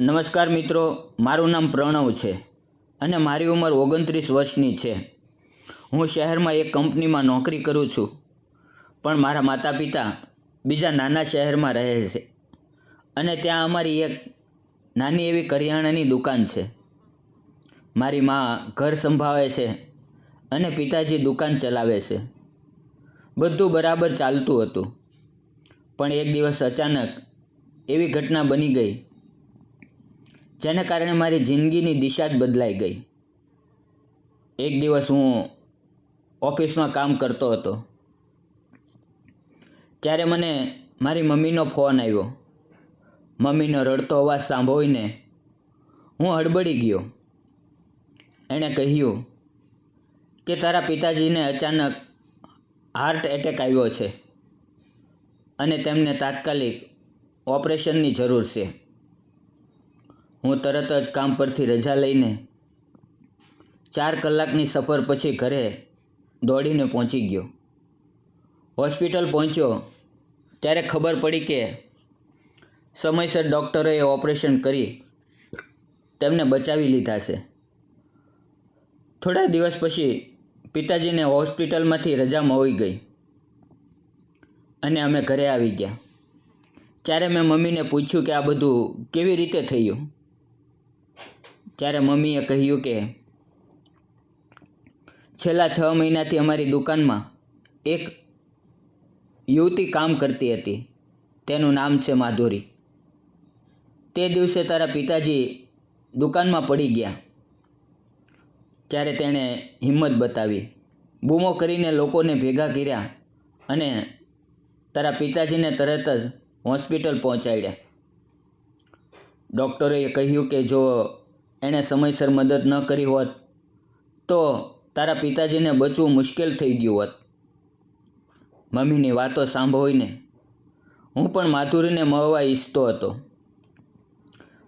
નમસ્કાર મિત્રો, મારું નામ પ્રણવ છે અને મારી ઉંમર ઓગણત્રીસ વર્ષની છે. હું શહેરમાં એક કંપનીમાં નોકરી કરું છું, પણ મારા માતા પિતા બીજા નાના શહેરમાં રહે છે અને ત્યાં અમારી એક નાની એવી કરિયાણાની દુકાન છે. મારી મા ઘર સંભાળે છે અને પિતાજી દુકાન ચલાવે છે. બધું બરાબર ચાલતું હતું, પણ એક દિવસ અચાનક એવી ઘટના બની ગઈ જેને કારણે મારી જિંદગીની દિશા જ બદલાઈ ગઈ. એક દિવસ હું ઓફિસમાં કામ કરતો હતો. ત્યારે મને મારી મમ્મીનો ફોન આવ્યો. મમ્મીનો રડતો અવાજ સાંભળીને હું હડબડી ગયો. એણે કહ્યું કે તારા પિતાજીને અચાનક હાર્ટ એટેક આવ્યો છે અને તેમને તાત્કાલિક ઓપરેશનની જરૂર છે. હું તરત જ કામ પરથી રજા લઈને ચાર કલાકની સફર પછી ઘરે દોડીને પહોંચી ગયો. હોસ્પિટલ પહોંચ્યો. ત્યારે ખબર પડી કે સમયસર ડૉક્ટરોએ ઓપરેશન કરી તેમને બચાવી લીધા છે. થોડા દિવસ પછી પિતાજીને હોસ્પિટલમાંથી રજા મળી ગઈ અને અમે ઘરે આવી ગયા. ત્યારે મેં મમ્મીને પૂછ્યું કે આ બધું કેવી રીતે થયું? ત્યારે મમ્મીએ કહ્યું કે, છેલ્લા છ મહિનાથી અમારી દુકાનમાં એક યુવતી કામ કરતી હતી. તેનું નામ છે માધુરી. તે દિવસે તારા પિતાજી દુકાનમાં પડી ગયા. ત્યારે તેણે હિંમત બતાવી. બૂમો કરીને લોકોને ભેગા કર્યા અને તારા પિતાજીને તરત જ હોસ્પિટલ પહોંચાડ્યા. ડૉક્ટરોએ કહ્યું કે, જો એણે સમયસર મદદ ન કરી હોત, તો તારા પિતાજીને બચવું મુશ્કેલ થઈ ગયું હોત. મમ્મીની વાતો સાંભળીને હું પણ માધુરીને મળવા ઈચ્છતો હતો.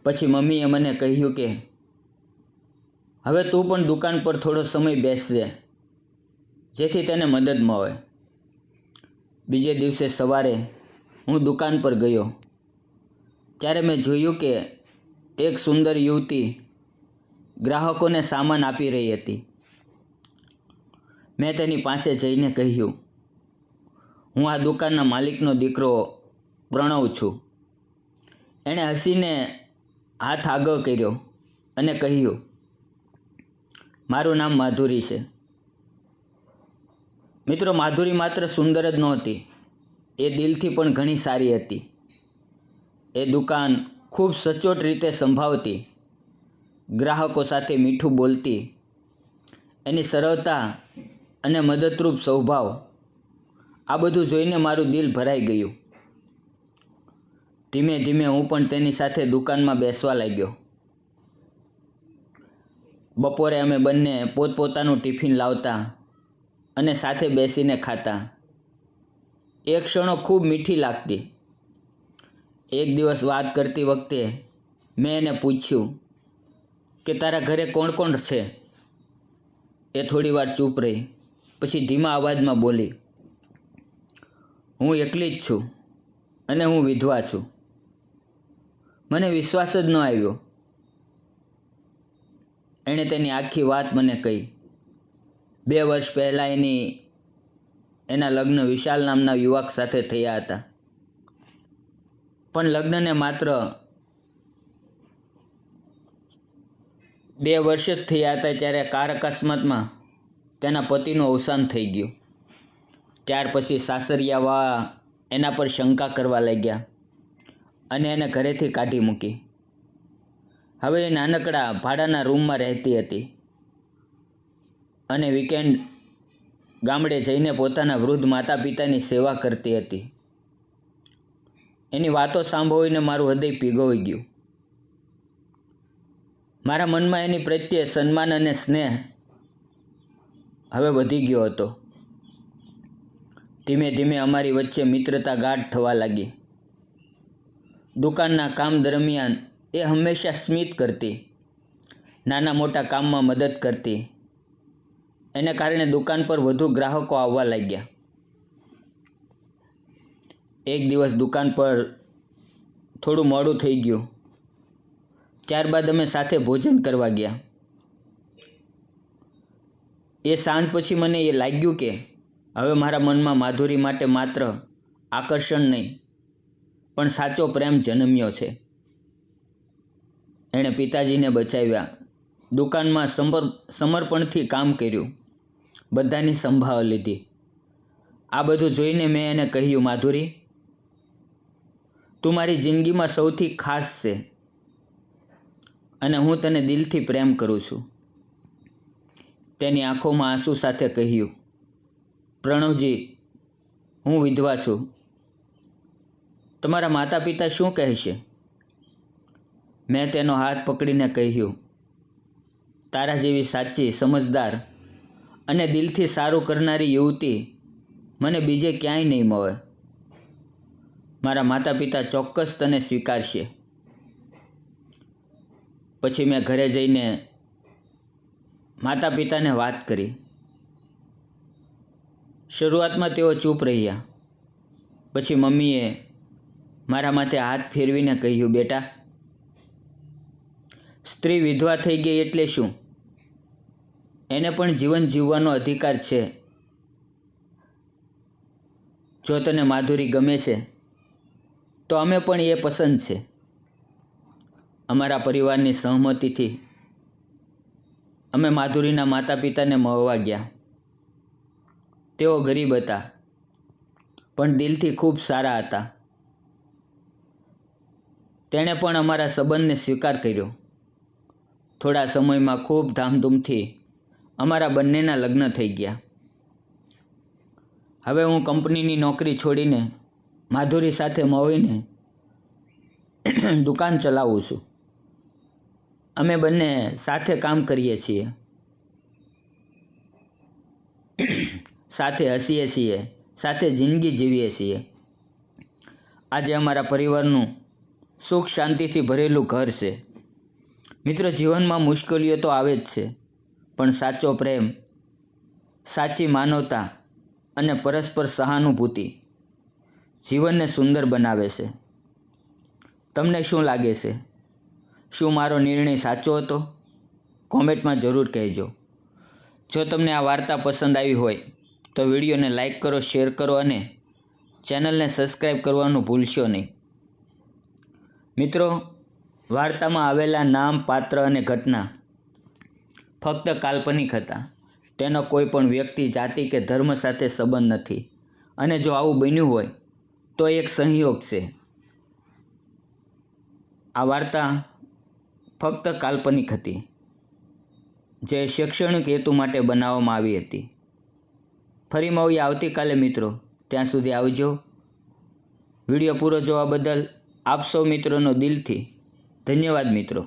પછી મમ્મીએ મને કહ્યું કે, હવે તું પણ દુકાન પર થોડો સમય બેસજે, જેથી તેને મદદ મળે. બીજે દિવસે સવારે હું દુકાન પર ગયો. ત્યારે મેં જોયું કે એક સુંદર યુવતી ગ્રાહકોને સામાન આપી રહી હતી. મેં તેની પાસે જઈને કહ્યું, હું આ દુકાનના માલિકનો દીકરો પ્રણવ છું. એણે હસીને હાથ આગળ કર્યો અને કહ્યું, મારું નામ માધુરી છે. મિત્રો, માધુરી માત્ર સુંદર જ નહોતી, એ દિલથી પણ ઘણી સારી હતી. એ દુકાન ખૂબ સચોટ રીતે સંભાળતી ગ્રાહકો સાથે મીઠું બોલતી. એની સરળતા અને મદદરૂપ સ્વભાવ. આ બધું જોઈને મારું દિલ ભરાઈ ગયું. ધીમે ધીમે હું પણ તેની સાથે દુકાનમાં બેસવા લાગ્યો. બપોરે અમે બંને પોતપોતાનું ટિફિન લાવતા અને સાથે બેસીને ખાતા. એ ક્ષણો ખૂબ મીઠી લાગતી. એક દિવસ વાત કરતી વખતે મેં એને પૂછ્યું કે તારા ઘરે કોણ કોણ છે? એ થોડી વાર ચૂપ રહી. પછી ધીમા અવાજમાં બોલી, હું એકલી જ છું અને હું વિધવા છું. મને વિશ્વાસ જ ન આવ્યો. એણે તેની આખી વાત મને કહી. બે વર્ષ પહેલાં એની, એના લગ્ન વિશાલ નામના યુવક સાથે થયા હતા. પણ લગ્નને માત્ર બે વર્ષ જ થયા હતા ત્યારે કાર અકસ્માતમાં તેના પતિનું અવસાન થઈ ગયું. ત્યાર પછી સાસરિયાવા એના પર શંકા કરવા લાગ્યા અને એને ઘરેથી કાઢી મૂકી. હવે એ નાનકડા ભાડાના રૂમમાં રહેતી હતી અને વીકેન્ડ ગામડે જઈને પોતાના વૃદ્ધ માતા પિતાની સેવા કરતી હતી. એની વાતો સાંભળીને મારું હૃદય પીગોઈ ગયું. મારા મનમાં એની પ્રત્યે સન્માન અને સ્નેહ હવે વધી ગયો હતો. ધીમે ધીમે અમારી વચ્ચે મિત્રતા ગાઢ થવા લાગી. દુકાનના કામ દરમિયાન એ હંમેશા સ્મિત કરતી. નાના મોટા કામમાં મદદ કરતી. એને કારણે દુકાન પર વધુ ગ્રાહકો આવવા લાગ્યા. એક દિવસ દુકાન પર થોડું મોડું થઈ ગયું. ત્યારબાદ અમે સાથે ભોજન કરવા ગયા. એ સાંજ પછી મને એ લાગ્યું કે હવે મારા મનમાં માધુરી માટે માત્ર આકર્ષણ નહીં, પણ સાચો પ્રેમ જન્મ્યો છે. એણે પિતાજીને બચાવ્યા. દુકાનમાં સમર સમર્પણથી કામ કર્યું. બધાની સંભાળ લીધી. આ બધું જોઈને મેં એને કહ્યું, માધુરી, તું મારી જિંદગીમાં સૌથી ખાસ છે. અને હું તને દિલથી પ્રેમ કરું છું. તેની આંખોમાં આંસુ સાથે કહ્યું, પ્રણવજી, હું વિધવા છું. તમારા માતા પિતા શું કહેશે? મેં તેનો હાથ પકડીને કહ્યું, તારા જેવી સાચી, સમજદાર અને દિલથી સારું કરનારી યુવતી મને બીજે ક્યાંય નહીં મળે. મારા માતા પિતા ચોક્કસ તને સ્વીકારશે. પછી મેં ઘરે જઈને માતા પિતાને વાત કરી. શરૂઆતમાં તેઓ ચૂપ રહ્યા. પછી મમ્મીએ મારા માથે હાથ ફેરવીને કહ્યું, બેટા, સ્ત્રી વિધવા થઈ ગઈ એટલે શું? એને પણ જીવન જીવવાનો અધિકાર છે. જો તને માધુરી ગમે છે, તો અમે પણ એ પસંદ છે. અમારા પરિવારની સહમતિથી અમે માધુરીના માતા પિતાને મળવા ગયા. તેઓ ગરીબ હતા, પણ દિલથી ખૂબ સારા હતા. તેણે પણ અમારા સંબંધને સ્વીકાર કર્યો. થોડા સમયમાં ખૂબ ધામધૂમથી અમારા બંનેના લગ્ન થઈ ગયા. હવે હું કંપનીની નોકરી છોડીને માધુરી સાથે મળીને દુકાન ચલાવું છું. અમે બંને સાથે કામ કરીએ છીએ. સાથે હસીએ છીએ, સાથે જિંદગી જીવીએ છીએ. આજે અમારા પરિવારનું સુખ શાંતિથી ભરેલું ઘર છે. મિત્રો, જીવનમાં મુશ્કેલીઓ તો આવે જ છે, પણ સાચો પ્રેમ, સાચી માનવતા અને પરસ્પર સહાનુભૂતિ જીવનને સુંદર બનાવે છે. તમને શું લાગે છે? શું મારો નિર્ણય સાચો હતો? કોમેન્ટમાં જરૂર કહેજો. જો તમને આ વાર્તા પસંદ આવી હોય, તો વિડીયોને લાઇક કરો, શેર કરો અને ચેનલને સબસ્ક્રાઈબ કરવાનું ભૂલશો નહીં. મિત્રો, વાર્તામાં આવેલા નામ, પાત્ર અને ઘટના ફક્ત કાલ્પનિક હતા. તેનો કોઈ પણ વ્યક્તિ, જાતિ કે ધર્મ સાથે સંબંધ નથી. અને જો આવું બન્યું હોય, તો એક સંયોગ છે. આ વાર્તા ફક્ત કાલ્પનિક હતી, જે શૈક્ષણિક હેતુ માટે બનાવવામાં આવી હતી. ફરી મળીએ આવતીકાલે મિત્રો, ત્યાં સુધી આવજો. વીડિયો પૂરો જોવા બદલ આપ સૌ મિત્રોનો દિલથી ધન્યવાદ મિત્રો.